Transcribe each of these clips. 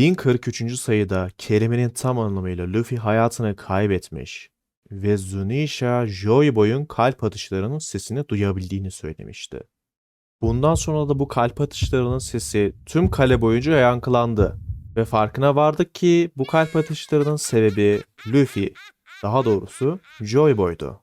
1043. sayıda kelimenin tam anlamıyla Luffy hayatını kaybetmiş ve Zunisha Joyboy'un kalp atışlarının sesini duyabildiğini söylemişti. Bundan sonra da bu kalp atışlarının sesi tüm kale boyunca yankılandı ve farkına vardık ki bu kalp atışlarının sebebi Luffy, daha doğrusu Joyboy'du.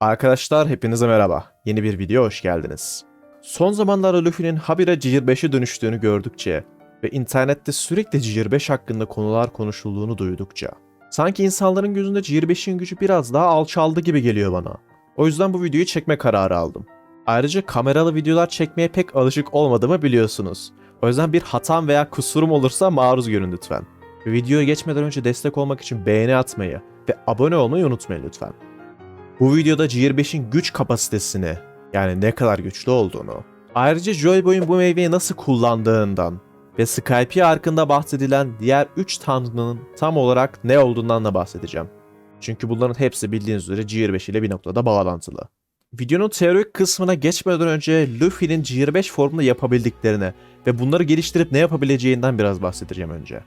Arkadaşlar hepinize merhaba. Yeni bir video hoş geldiniz. Son zamanlarda Luffy'nin habire Cihir 5'e dönüştüğünü gördükçe ve internette sürekli Cihir 5 hakkında konular konuşulduğunu duydukça sanki insanların gözünde Cihir 5'in gücü biraz daha alçaldı gibi geliyor bana. O yüzden bu videoyu çekme kararı aldım. Ayrıca kameralı videolar çekmeye pek alışık olmadığımı biliyorsunuz. O yüzden bir hatam veya kusurum olursa maruz görün lütfen. Videoya geçmeden önce destek olmak için beğeni atmayı ve abone olmayı unutmayın lütfen. Bu videoda GR5'in güç kapasitesini yani ne kadar güçlü olduğunu, ayrıca Joyboy'un bu meyveyi nasıl kullandığından ve Skype hakkında bahsedilen diğer 3 tanrının tam olarak ne olduğundan da bahsedeceğim. Çünkü bunların hepsi bildiğiniz üzere GR5 ile bir noktada bağlantılı. Videonun teorik kısmına geçmeden önce Luffy'nin GR5 formunda yapabildiklerini ve bunları geliştirip ne yapabileceğinden biraz bahsedeceğim önce.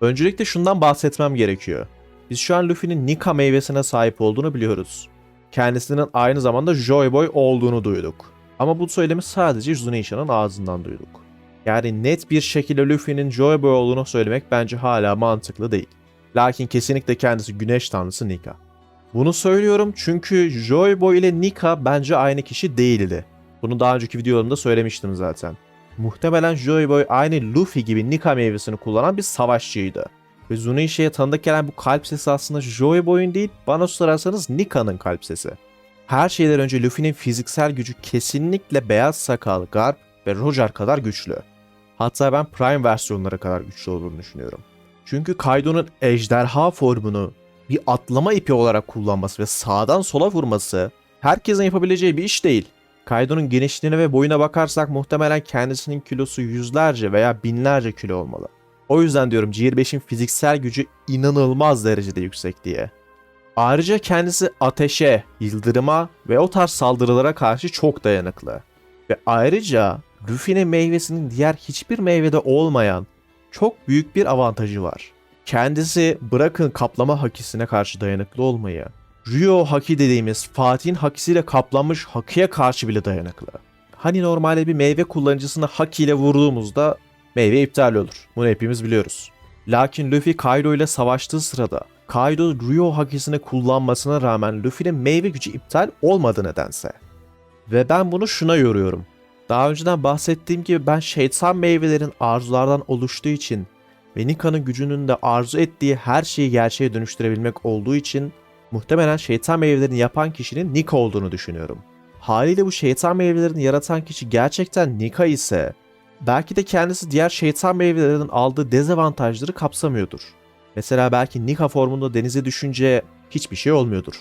Öncelikle şundan bahsetmem gerekiyor. Biz şu an Luffy'nin Nika meyvesine sahip olduğunu biliyoruz. Kendisinin aynı zamanda Joy Boy olduğunu duyduk. Ama bu söylemi sadece Zunisha'nın ağzından duyduk. Yani net bir şekilde Luffy'nin Joy Boy olduğunu söylemek bence hala mantıklı değil. Lakin kesinlikle kendisi güneş tanrısı Nika. Bunu söylüyorum çünkü Joy Boy ile Nika bence aynı kişi değildi. Bunu daha önceki videolarımda söylemiştim zaten. Muhtemelen Joy Boy aynı Luffy gibi Nika meyvesini kullanan bir savaşçıydı. Ve Zunisha'ya tanıdık gelen bu kalp sesi aslında Joy Boy'un değil bana sorarsanız Nika'nın kalp sesi. Her şeyden önce Luffy'nin fiziksel gücü kesinlikle Beyaz Sakal, Garp ve Roger kadar güçlü. Hatta ben Prime versiyonları kadar güçlü olduğunu düşünüyorum. Çünkü Kaido'nun ejderha formunu bir atlama ipi olarak kullanması ve sağdan sola vurması herkesin yapabileceği bir iş değil. Kaido'nun genişliğine ve boyuna bakarsak muhtemelen kendisinin kilosu yüzlerce veya binlerce kilo olmalı. O yüzden diyorum GR5'in fiziksel gücü inanılmaz derecede yüksek diye. Ayrıca kendisi ateşe, yıldırıma ve o tarz saldırılara karşı çok dayanıklı. Ve ayrıca Luffy'nin meyvesinin diğer hiçbir meyvede olmayan çok büyük bir avantajı var. Kendisi bırakın kaplama hakisine karşı dayanıklı olmayı, Ryo haki dediğimiz Fatih'in hakisiyle kaplanmış hakiye karşı bile dayanıklı. Hani normalde bir meyve kullanıcısına haki ile vurduğumuzda meyve iptal olur. Bunu hepimiz biliyoruz. Lakin Luffy Kaido ile savaştığı sırada Kaido Ryo hakisini kullanmasına rağmen Luffy'nin meyve gücü iptal olmadı nedense. Ve ben bunu şuna yoruyorum. Daha önceden bahsettiğim gibi ben şeytan meyvelerin arzulardan oluştuğu için ve Nika'nın gücünün de arzu ettiği her şeyi gerçeğe dönüştürebilmek olduğu için muhtemelen şeytan meyvelerini yapan kişinin Nika olduğunu düşünüyorum. Haliyle bu şeytan meyvelerini yaratan kişi gerçekten Nika ise belki de kendisi diğer şeytan meyvelerinin aldığı dezavantajları kapsamıyordur. Mesela belki Nika formunda denize düşünce hiçbir şey olmuyordur.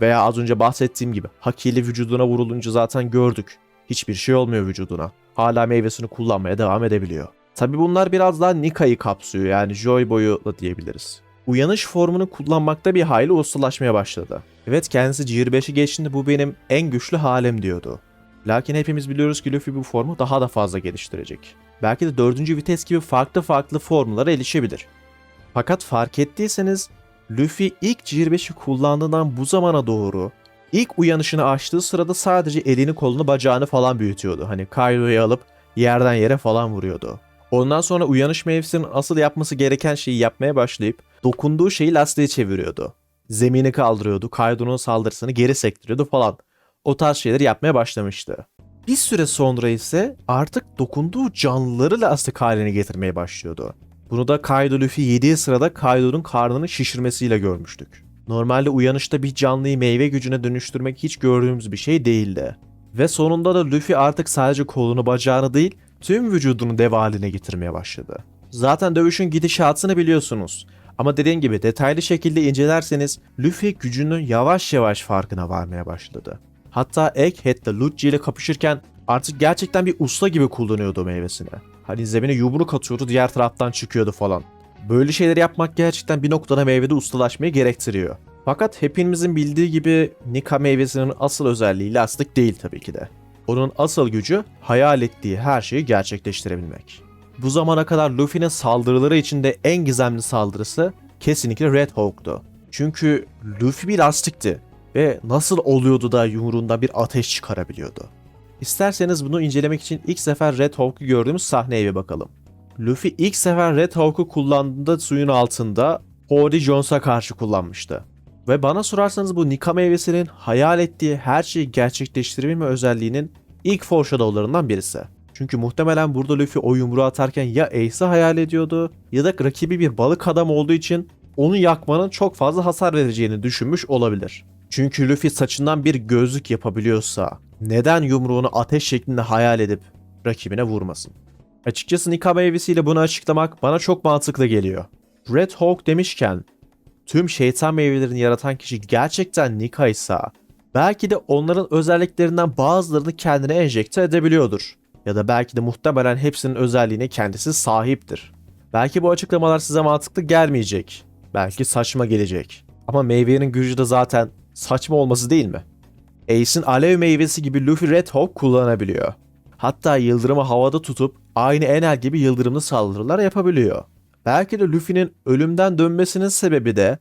Veya az önce bahsettiğim gibi Hakili vücuduna vurulunca zaten gördük. Hiçbir şey olmuyor vücuduna. Hala meyvesini kullanmaya devam edebiliyor. Tabi bunlar biraz daha Nika'yı kapsıyor yani Joy Boy'u da diyebiliriz. Uyanış formunu kullanmakta bir hayli ustalaşmaya başladı. Evet kendisi GR5'i geçtiğinde bu benim en güçlü halim diyordu. Lakin hepimiz biliyoruz ki Luffy bu formu daha da fazla geliştirecek. Belki de 4. vites gibi farklı farklı formlara erişebilir. Fakat fark ettiyseniz Luffy ilk GR5'i kullandığından bu zamana doğru ilk uyanışını açtığı sırada sadece elini kolunu bacağını falan büyütüyordu. Hani Kaido'yu alıp yerden yere falan vuruyordu. Ondan sonra uyanış mevsiminin asıl yapması gereken şeyi yapmaya başlayıp dokunduğu şeyi lastiğe çeviriyordu. Zemini kaldırıyordu, Kaido'nun saldırısını geri sektiriyordu falan. O tarz şeyleri yapmaya başlamıştı. Bir süre sonra ise artık dokunduğu canlıları lastik haline getirmeye başlıyordu. Bunu da Kaido Luffy yediği sırada Kaido'nun karnını şişirmesiyle görmüştük. Normalde uyanışta bir canlıyı meyve gücüne dönüştürmek hiç gördüğümüz bir şey değildi. Ve sonunda da Luffy artık sadece kolunu bacağını değil tüm vücudunu dev haline getirmeye başladı. Zaten dövüşün gidişatını biliyorsunuz. Ama dediğim gibi detaylı şekilde incelerseniz Luffy gücünün yavaş yavaş farkına varmaya başladı. Hatta Egghead ile Lucci ile kapışırken artık gerçekten bir usta gibi kullanıyordu meyvesini. Hani zemine yumruk atıyordu diğer taraftan çıkıyordu falan. Böyle şeyleri yapmak gerçekten bir noktada meyvede ustalaşmayı gerektiriyor. Fakat hepimizin bildiği gibi Nika meyvesinin asıl özelliği lastik değil tabii ki de. Onun asıl gücü hayal ettiği her şeyi gerçekleştirebilmek. bu zamana kadar Luffy'nin saldırıları içinde en gizemli saldırısı kesinlikle Red Hawk'tu. Çünkü Luffy bir lastikti ve nasıl oluyordu da yumruğunda bir ateş çıkarabiliyordu. İsterseniz bunu incelemek için ilk sefer Red Hawk'u gördüğümüz sahneye bir bakalım. Luffy ilk sefer Red Hawk'u kullandığında suyun altında Cody Jones'a karşı kullanmıştı. Ve bana sorarsanız bu Nika meyvesinin hayal ettiği her şeyi gerçekleştirebilme özelliğinin ilk foreshadowlarından birisi. Çünkü muhtemelen burada Luffy o yumruğu atarken ya Ace'i hayal ediyordu ya da rakibi bir balık adam olduğu için onu yakmanın çok fazla hasar vereceğini düşünmüş olabilir. Çünkü Luffy saçından bir gözlük yapabiliyorsa neden yumruğunu ateş şeklinde hayal edip rakibine vurmasın? Açıkçası Nika meyvesiyle bunu açıklamak bana çok mantıklı geliyor. Red Hawk demişken tüm şeytan meyvelerini yaratan kişi gerçekten Nika ise belki de onların özelliklerinden bazılarını kendine enjekte edebiliyordur. Ya da belki de muhtemelen hepsinin özelliğine kendisi sahiptir. Belki bu açıklamalar size mantıklı gelmeyecek. Belki saçma gelecek. Ama meyvenin gücü de zaten saçma olması değil mi? Ace'in alev meyvesi gibi Luffy Red Hawk kullanabiliyor. Hatta yıldırımı havada tutup aynı Enel gibi yıldırımlı saldırılar yapabiliyor. Belki de Luffy'nin ölümden dönmesinin sebebi de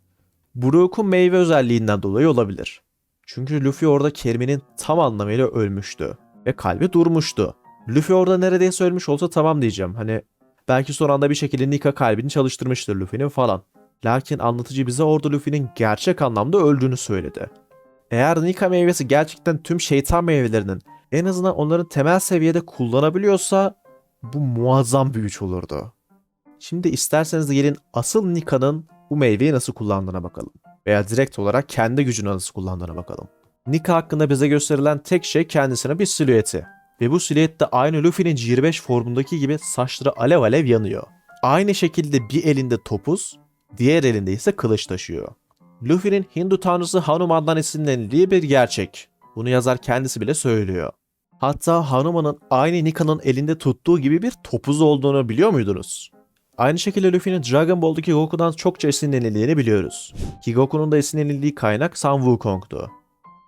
Brook'un meyve özelliğinden dolayı olabilir. Çünkü Luffy orada kelimenin tam anlamıyla ölmüştü ve kalbi durmuştu. Luffy orada neredeyse ölmüş olsa tamam diyeceğim. Hani belki son anda bir şekilde Nika kalbini çalıştırmıştır Luffy'nin falan. Lakin anlatıcı bize orada Luffy'nin gerçek anlamda öldüğünü söyledi. Eğer Nika meyvesi gerçekten tüm şeytan meyvelerinin en azından onların temel seviyede kullanabiliyorsa bu muazzam bir güç olurdu. Şimdi isterseniz gelin asıl Nika'nın bu meyveyi nasıl kullandığına bakalım. Veya direkt olarak kendi gücünü nasıl kullandığına bakalım. Nika hakkında bize gösterilen tek şey kendisine bir silüeti. Ve bu silüet de aynı Luffy'nin 25 formundaki gibi saçları alev alev yanıyor. Aynı şekilde bir elinde topuz, diğer elinde ise kılıç taşıyor. Luffy'nin Hindu tanrısı Hanuman'dan esinlenildiği bir gerçek. Bunu yazar kendisi bile söylüyor. Hatta Hanuman'ın aynı Nika'nın elinde tuttuğu gibi bir topuz olduğunu biliyor muydunuz? Aynı şekilde Luffy'nin Dragon Ball'daki Goku'dan çokça esinlenildiğini biliyoruz. Ki Goku'nun da esinlenildiği kaynak Sun Wukong'du.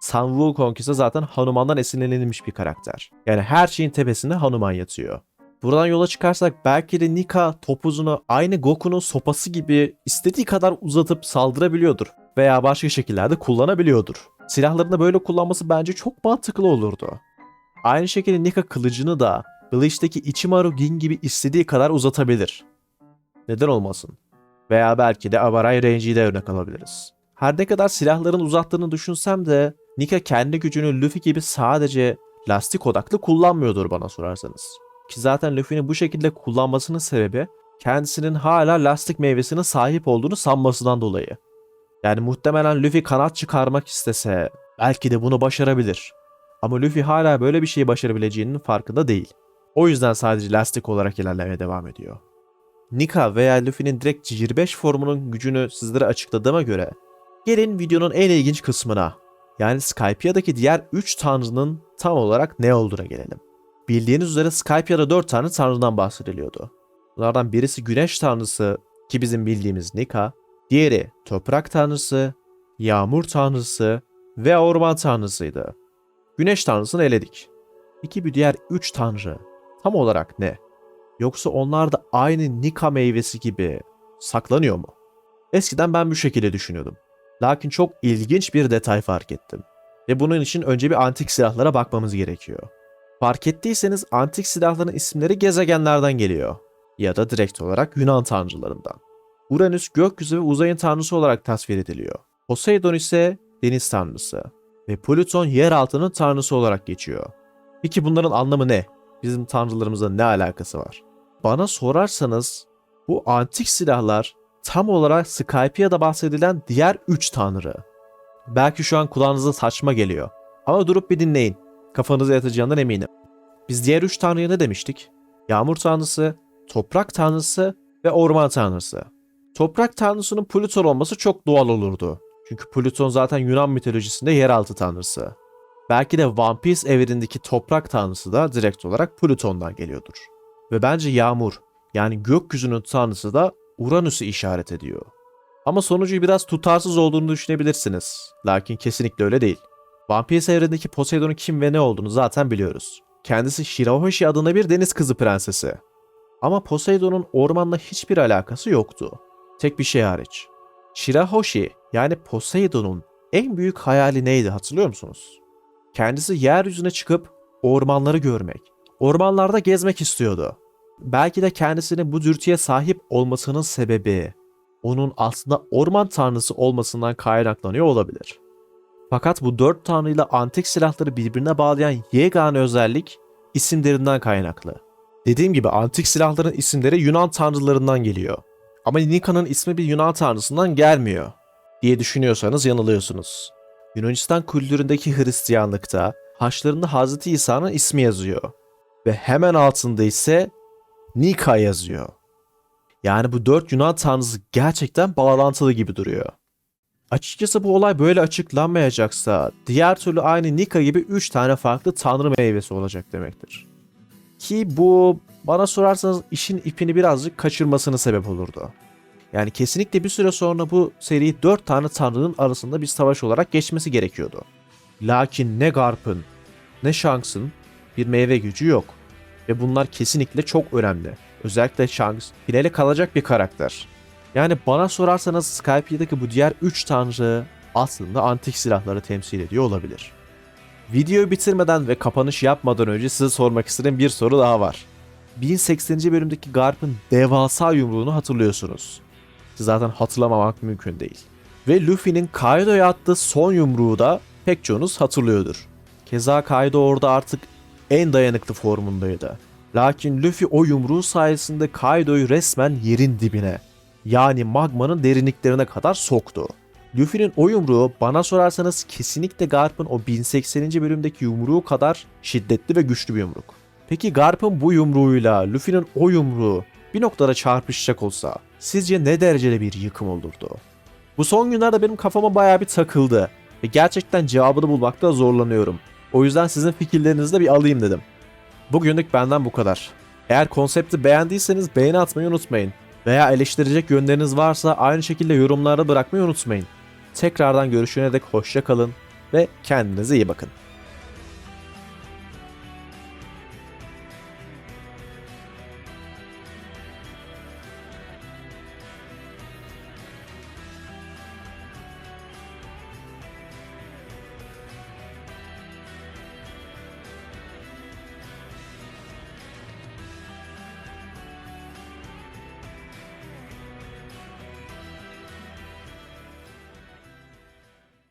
Sun Wukong ise zaten Hanuman'dan esinlenilmiş bir karakter. Yani her şeyin tepesinde Hanuman yatıyor. Buradan yola çıkarsak belki de Nika topuzunu aynı Goku'nun sopası gibi istediği kadar uzatıp saldırabiliyordur. Veya başka şekillerde kullanabiliyordur. Silahlarını böyle kullanması bence çok mantıklı olurdu. Aynı şekilde Nika kılıcını da Bleach'teki Ichimaru Gin gibi istediği kadar uzatabilir. Neden olmasın? Veya belki de Abarai Range'i de örnek alabiliriz. Her ne kadar silahların uzattığını düşünsem de Nika kendi gücünü Luffy gibi sadece lastik odaklı kullanmıyordur bana sorarsanız. Ki zaten Luffy'nin bu şekilde kullanmasının sebebi kendisinin hala lastik meyvesine sahip olduğunu sanmasından dolayı. Yani muhtemelen Luffy kanat çıkarmak istese belki de bunu başarabilir. Ama Luffy hala böyle bir şeyi başarabileceğinin farkında değil. O yüzden sadece lastik olarak ilerlemeye devam ediyor. Nika veya Luffy'nin direkt 25 formunun gücünü sizlere açıkladığıma göre gelin videonun en ilginç kısmına yani Skypia'daki diğer 3 tanrının tam olarak ne olduğuna gelelim. Bildiğiniz üzere Skypia'da 4 tane tanrıdan bahsediliyordu. Bunlardan birisi güneş tanrısı ki bizim bildiğimiz Nika, diğeri toprak tanrısı, yağmur tanrısı ve orman tanrısıydı. Güneş tanrısını eledik. Peki bir diğer 3 tanrı tam olarak ne? Yoksa onlar da aynı Nika meyvesi gibi saklanıyor mu? Eskiden ben bu şekilde düşünüyordum. Lakin çok ilginç bir detay fark ettim. Ve bunun için önce bir antik silahlara bakmamız gerekiyor. Fark ettiyseniz antik silahların isimleri gezegenlerden geliyor. Ya da direkt olarak Yunan tanrılarından. Uranüs gökyüzü ve uzayın tanrısı olarak tasvir ediliyor. Poseidon ise deniz tanrısı. Ve Plüton yeraltının tanrısı olarak geçiyor. Peki bunların anlamı ne? Bizim tanrılarımızla ne alakası var? Bana sorarsanız bu antik silahlar tam olarak Skypia'da bahsedilen diğer 3 tanrı. Belki şu an kulağınıza saçma geliyor. Ama durup bir dinleyin. Kafanıza yatacağından eminim. Biz diğer 3 tanrıya ne demiştik? Yağmur tanrısı, toprak tanrısı ve orman tanrısı. Toprak tanrısının Plüton olması çok doğal olurdu. Çünkü Plüton zaten Yunan mitolojisinde yeraltı tanrısı. Belki de One Piece evrenindeki toprak tanrısı da direkt olarak Plüton'dan geliyordur. Ve bence yağmur yani gökyüzünün tanrısı da Uranüs'ü işaret ediyor. Ama sonucu biraz tutarsız olduğunu düşünebilirsiniz. Lakin kesinlikle öyle değil. One Piece evrenindeki Poseidon'un kim ve ne olduğunu zaten biliyoruz. Kendisi Shirahoshi adında bir deniz kızı prensesi. Ama Poseidon'un ormanla hiçbir alakası yoktu. Tek bir şey hariç. Shirahoshi yani Poseidon'un en büyük hayali neydi hatırlıyor musunuz? Kendisi yeryüzüne çıkıp ormanları görmek, ormanlarda gezmek istiyordu. Belki de kendisinin bu dürtüye sahip olmasının sebebi onun aslında orman tanrısı olmasından kaynaklanıyor olabilir. Fakat bu dört tanrıyla antik silahları birbirine bağlayan yegane özellik isimlerinden kaynaklı. Dediğim gibi antik silahların isimleri Yunan tanrılarından geliyor. Ama Nika'nın ismi bir Yunan tanrısından gelmiyor diye düşünüyorsanız yanılıyorsunuz. Yunanistan kültüründeki Hristiyanlıkta haçlarında Hz. İsa'nın ismi yazıyor. Ve hemen altında ise Nika yazıyor. Yani bu dört Yunan tanrısı gerçekten bağlantılı gibi duruyor. Açıkçası bu olay böyle açıklanmayacaksa diğer türlü aynı Nika gibi 3 tane farklı tanrı meyvesi olacak demektir. Ki bu bana sorarsanız işin ipini birazcık kaçırmasını sebep olurdu. Yani kesinlikle bir süre sonra bu seri 4 tane tanrının arasında bir savaş olarak geçmesi gerekiyordu. Lakin ne Garp'ın ne Shanks'ın bir meyve gücü yok. Ve bunlar kesinlikle çok önemli. Özellikle Shanks finale kalacak bir karakter. Yani bana sorarsanız Skype'deki bu diğer 3 tanrı aslında antik silahları temsil ediyor olabilir. Videoyu bitirmeden ve kapanış yapmadan önce size sormak istediğim bir soru daha var. 1080. bölümdeki Garp'ın devasa yumruğunu hatırlıyorsunuz. Zaten hatırlamamak mümkün değil. Ve Luffy'nin Kaido'ya attığı son yumruğu da pek çoğunuz hatırlıyordur. Keza Kaido orada artık en dayanıklı formundaydı. Lakin Luffy o yumruğu sayesinde Kaido'yu resmen yerin dibine, yani magmanın derinliklerine kadar soktu. Luffy'nin o yumruğu bana sorarsanız kesinlikle Garp'ın o 1080. bölümdeki yumruğu kadar şiddetli ve güçlü bir yumruk. Peki Garp'ın bu yumruğuyla Luffy'nin o yumruğu bir noktada çarpışacak olsa sizce ne derecede bir yıkım olurdu? Bu son günlerde benim kafama bayağı bir takıldı ve gerçekten cevabını bulmakta zorlanıyorum. O yüzden sizin fikirlerinizi de bir alayım dedim. Bugünlük benden bu kadar. Eğer konsepti beğendiyseniz beğeni atmayı unutmayın. Veya eleştirecek yönleriniz varsa aynı şekilde yorumlarda bırakmayı unutmayın. Tekrardan görüşene dek hoşça kalın ve kendinize iyi bakın.